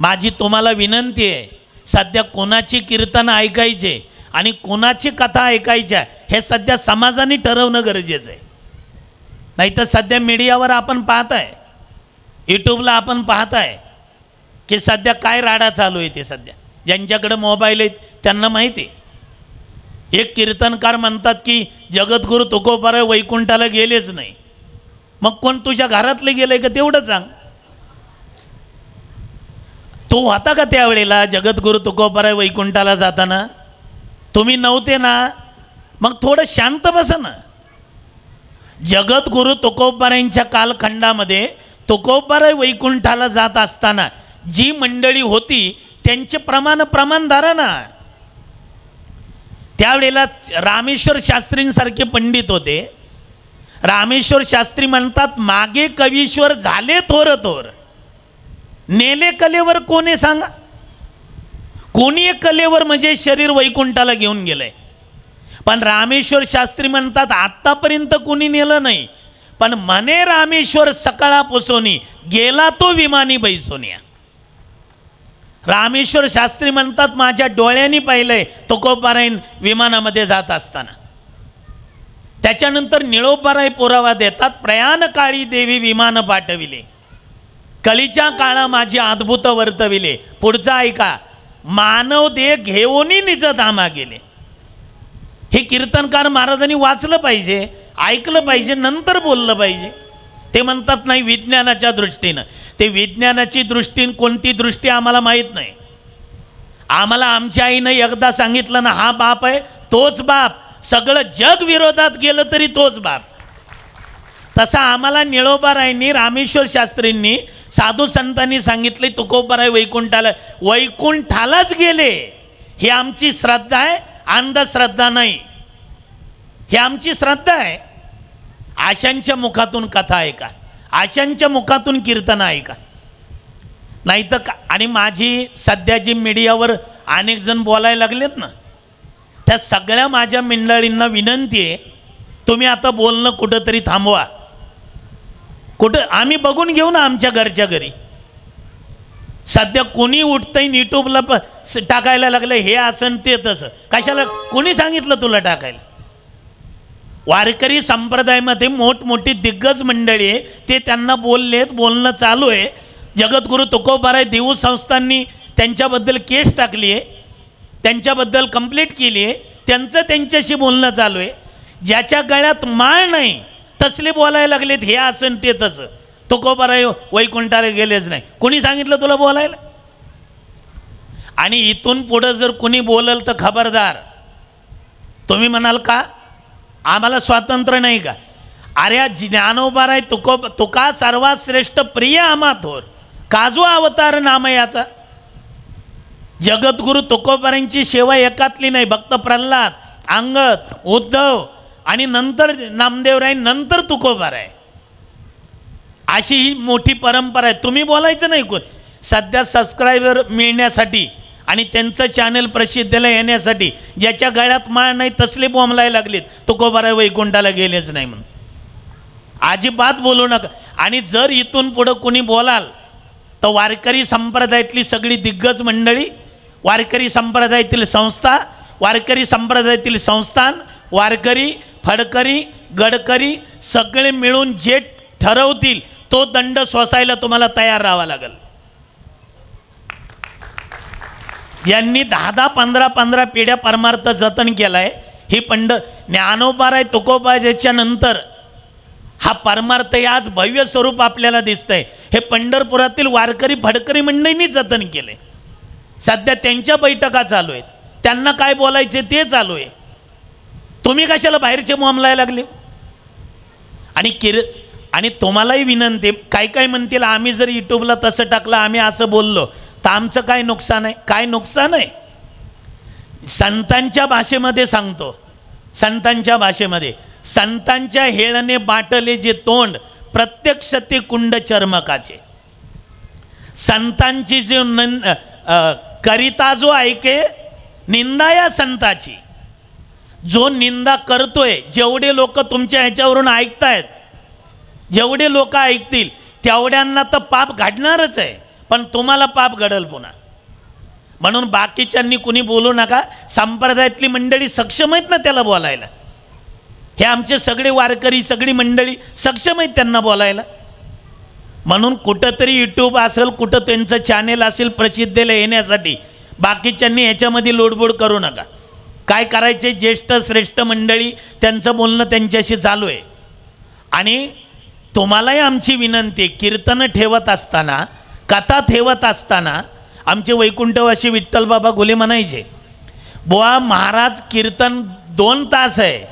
माझी तुम्हाला विनंती आहे सध्या कोणाची कीर्तन ऐकायचे आणि कोणाची कथा ऐकायच्या हे सध्या समाजाने ठरवणं गरजेचं आहे. नाही तर सध्या मीडियावर आपण पाहत आहे यूट्यूबला आपण पाहत आहे की सध्या काय राडा चालू आहे ते सध्या. ज्यांच्याकडे मोबाईल आहेत त्यांना माहिती आहे. एक कीर्तनकार म्हणतात की जगद्गुरू तुकोपर वैकुंठाला गेलेच नाही. मग कोण तुझ्या घरातले गेले का तेवढं सांग. तू होता का त्यावेळेला? जगद्गुरू तुकोपराय वैकुंठाला जाताना? तुम्ही नव्हते ना? मग थोडं शांत बसा ना. जगद्गुरू तुकोबारायांच्या कालखंडामध्ये तुकोबाराय वैकुंठाला जात असताना जी मंडळी होती त्यांचे प्रमाण प्रमाण धरा ना. त्यावेळेला रामेश्वर शास्त्रींसारखे पंडित होते. रामेश्वर शास्त्री म्हणतात मागे कवीश्वर झाले थोर थोर. नेले कलेवर कोणी सांगा? कोणी एक कलेवर म्हणजे शरीर वैकुंठाला घेऊन गेलंय. पण रामेश्वर शास्त्री म्हणतात आत्तापर्यंत कोणी नेलं नाही. पण मने रामेश्वर सकाळा पोसोनी गेला तो विमानी बैसोनिया रामेश्वर शास्त्री म्हणतात माझ्या डोळ्यांनी पाहिलंय तुकोबारायण विमानामध्ये जात असताना. त्याच्यानंतर निळोबाराय पुरावा देतात प्रयाण काळी देवी विमान पाठविले. कलीच्या काळा माझी अद्भुत वर्तविले. पुढचा ऐका. मानव देह घेऊनही निज धामा गेले. हे कीर्तनकार महाराजांनी वाचलं पाहिजे ऐकलं पाहिजे नंतर बोललं पाहिजे. ते म्हणतात नाही विज्ञानाच्या दृष्टीनं. ते विज्ञानाची दृष्टीनं कोणती दृष्टी आम्हाला माहीत नाही. आम्हाला आमच्या आईनं एकदा सांगितलं ना हा बाप आहे तोच बाप. सगळं जग विरोधात गेलं तरी तोच बाप. तसा आम्हाला निळोबारायांनी रामेश्वर शास्त्रींनी साधू संतांनी सांगितले तुकोबाराय वैकुंठाला वैकुंठालाच गेले. ही आमची श्रद्धा आहे अंधश्रद्धा नाही. ही आमची श्रद्धा आहे. आशांच्या मुखातून कथा ऐका. आशांच्या मुखातून कीर्तन ऐका. नाही तर का आणि माझी सध्या जी मीडियावर अनेक जण बोलायला लागलेत ना त्या सगळ्या माझ्या मंडळींना विनंती आहे तुम्ही आता बोलणं कुठंतरी थांबवा. कुठं? आम्ही बघून घेऊ ना आमच्या घरच्या घरी. सध्या कोणी उठतंय युट्यूबला प स- टाकायला लागलं हे आसन ते तसं. कशाला कोणी सांगितलं तुला टाकायला? वारकरी संप्रदायामध्ये मोठमोठी दिग्गज मंडळी आहे ते त्यांना बोललेत बोलणं चालू आहे. जगद्गुरू तुकोबाराय देऊ संस्थांनी त्यांच्याबद्दल केस टाकली आहे त्यांच्याबद्दल कंप्लेंट केली आहे त्यांचं त्यांच्याशी बोलणं चालू आहे. ज्याच्या गळ्यात माळ नाही तसले बोलायला लागलेत हे असं ते तसं. तुकोबाराय वैकुंठाला गेलेच नाही. कोणी सांगितलं तुला बोलायला? आणि इथून पुढं जर कुणी बोलल तर खबरदार. तुम्ही म्हणाल का? आम्हाला स्वातंत्र्य नाही का? अरे ज्ञानोबाराय तुको तुका सर्वात श्रेष्ठ प्रिय आम्हा थोर? काजू अवतार नाम याचा. जगद्गुरु तुकोबारांची सेवा एकातली नाही भक्त प्रल्हाद अंगद उद्धव आणि नंतर नामदेवराय नंतर तुकोबार आहे. अशी ही मोठी परंपरा आहे. तुम्ही बोलायचं नाही कोण. सध्या सबस्क्रायबर मिळण्यासाठी आणि त्यांचं चॅनल प्रसिद्धीला येण्यासाठी ज्याच्या गळ्यात माळ नाही तसले बोंबलाय लागलेत. तुकोबाराय वैकुंठाला गेलेच नाही म्हणून. अजिबात बोलू नका. आणि जर इथून पुढं कुणी बोलाल तर वारकरी संप्रदायातली सगळी दिग्गज मंडळी वारकरी संप्रदायातील संस्था वारकरी संप्रदायातील संस्थान वारकरी फडकरी गडकरी सगळे मिळून जे ठरवतील तो दंड सोसायला तुम्हाला तयार राहावा लागेल. यांनी दहा दहा पंधरा पंधरा पिढ्या परमार्थ जतन केलाय. ही पंड ज्ञानोपाराय तुकोबाजाच्या नंतर हा परमार्थ आज भव्य स्वरूप आपल्याला दिसतंय. हे पंढरपुरातील वारकरी फडकरी मंडळींनी जतन केले सध्या त्यांच्या बैठका चालू आहेत. त्यांना काय बोलायचे ते चालू आहे. तुम्ही कशाला बाहेरचे मोमलाय लागले? आणि किर आणि तुम्हालाही विनंती काय काय म्हणतील आम्ही जर यूट्यूबला तसं टाकलं आम्ही असं बोललो तर आमचं काय नुकसान आहे? काय नुकसान आहे? संतांच्या भाषेमध्ये सांगतो. संतांच्या भाषेमध्ये. संतांच्या हेळने बाटले जे तोंड प्रत्यक्ष ते कुंड चर्मकाचे. संतांची जे नं करिता जो ऐके निंदा या संताची. जो निंदा करतोय जेवढे लोक तुमच्या ह्याच्यावरून ऐकतायत जेवढे लोक ऐकतील तेवढ्यांना तर पाप घडणारच आहे. पण तुम्हाला पाप घडल पुन्हा. म्हणून बाकीच्यांनी कुणी बोलू नका संप्रदायातली मंडळी सक्षम आहेत ना त्याला बोलायला. हे आमचे सगळे वारकरी सगळी मंडळी सक्षम आहेत त्यांना बोलायला. म्हणून कुठंतरी यूट्यूब असेल कुठं त्यांचं चॅनेल असेल प्रसिद्धीला येण्यासाठी बाकीच्यांनी याच्यामध्ये लोडबोड करू नका. काय करायचे ज्येष्ठ श्रेष्ठ मंडळी? त्यांचं बोलणं त्यांच्याशी चालू आहे. आणि तुम्हालाही आमची विनंती कीर्तन ठेवत असताना कथा ठेवत असताना आमचे वैकुंठवासी विठ्ठलबाबा घुले म्हणायचे बुवा महाराज कीर्तन दोन तास आहे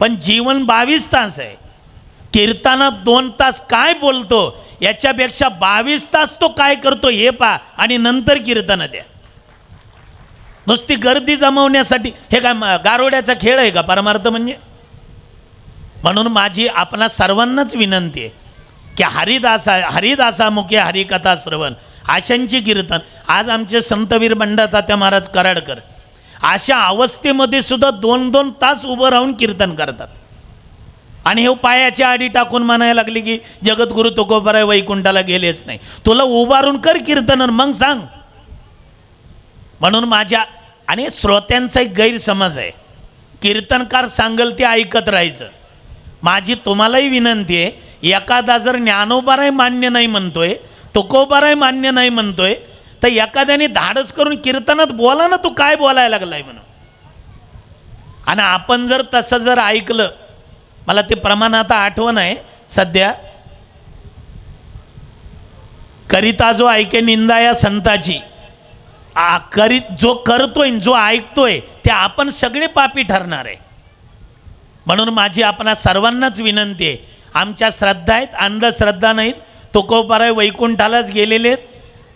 पण जीवन बावीस तास आहे. कीर्तनात दोन तास काय बोलतो? याच्यापेक्षा बावीस तास तो काय करतो हे पा आणि नंतर कीर्तन द्या. नुसती गर्दी जमवण्यासाठी हे काय म- गारोड्याचा खेळ आहे का परमार्थ म्हणजे? म्हणून माझी आपणा सर्वांनाच विनंती आहे की हरिदासा हरिदासामुखे हरिकथा श्रवण आशांची कीर्तन. आज आमचे संतवीर बंडातात्या महाराज कराडकर अशा अवस्थेमध्ये सुद्धा दोन दोन तास उभं राहून कीर्तन करतात. आणि हे पायाच्या आडी टाकून म्हणायला लागली की जगद्गुरु तुकोबराय वैकुंठाला गेलेच नाही. तुला उभारून कर कीर्तन मग सांग. म्हणून माझ्या आणि श्रोत्यांचा एक गैरसमज आहे. कीर्तनकार सांगल ते ऐकत राहायचं. माझी तुम्हालाही विनंती आहे एखादा जर ज्ञानोबाराय मान्य नाही म्हणतोय तुकोबाराय मान्य नाही म्हणतोय तर एखाद्याने धाडस करून कीर्तनात बोला ना तू काय बोलायला लागलाय म्हणून. आणि आपण जर तसं जर ऐकलं मला ते प्रमाण आता आठवण आहे सध्या. करिता जो ऐके निंदा या संताची करीत जो करतोय जो ऐकतोय ते आपण सगळे पापी ठरणार आहे. म्हणून माझी आपणा सर्वांनाच विनंती आहे. आमच्या श्रद्धा आहेत अंधश्रद्धा नाहीत. तुकोबाराय वैकुंठालाच गेलेले आहेत.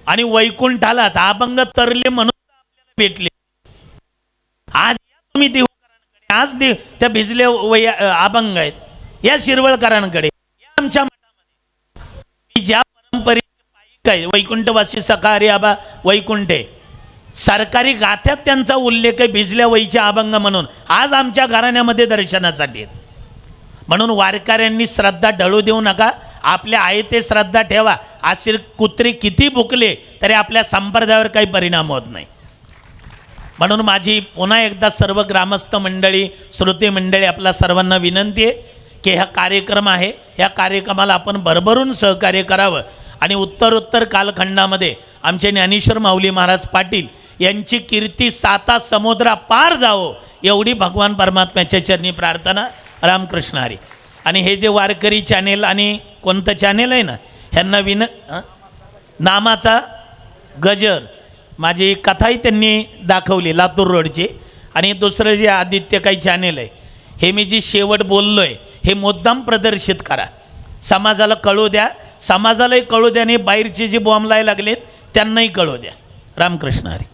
आणि वैकुंठालाच अभंग तरले म्हणून भेटले. आज तुम्ही देऊ आज देव त्या भिजले वै अभंग आहेत. या शिरवळकरांकडे आमच्या मी ज्या परंपरेचे पायिक आहे वैकुंठवासी सकारे आबा वैकुंठे. सरकारी गाथ्यात त्यांचा उल्लेख आहे भिजल्या वैच्या अभंग म्हणून. आज आमच्या घराण्यामध्ये दर्शनासाठी आहेत. म्हणून वारकऱ्यांनी श्रद्धा ढळू देऊ नका. आपल्या आहे ते श्रद्धा ठेवा. असे कुत्रे किती भुकले तरी आपल्या संप्रदायावर काही परिणाम होत नाही. म्हणून माझी पुन्हा एकदा सर्व ग्रामस्थ मंडळी श्रोते मंडळी आपल्या सर्वांना विनंती आहे की हा कार्यक्रम आहे. ह्या कार्यक्रमाला आपण भरभरून सहकार्य करावं. आणि उत्तरोत्तर कालखंडामध्ये आमचे ज्ञानेश्वर माऊली महाराज पाटील यांची कीर्ती साता समुद्रा पार जावो एवढी भगवान परमात्म्याच्या चरणी प्रार्थना रामकृष्ण हरी. आणि हे जे वारकरी चॅनेल आणि कोणतं चॅनेल आहे ना ह्यांना विन नामाचा गजर. माझी कथाही त्यांनी दाखवली लातूर रोडची. आणि दुसरं जे आदित्य काही चॅनेल आहे हे मी जी शेवट बोललो आहे हे मुद्दाम प्रदर्शित करा. समाजाला कळू द्या. समाजालाही कळू द्या आणि बाहेरचे जे बॉम्ब लाय लागलेत त्यांनाही कळू द्या. रामकृष्ण हरी.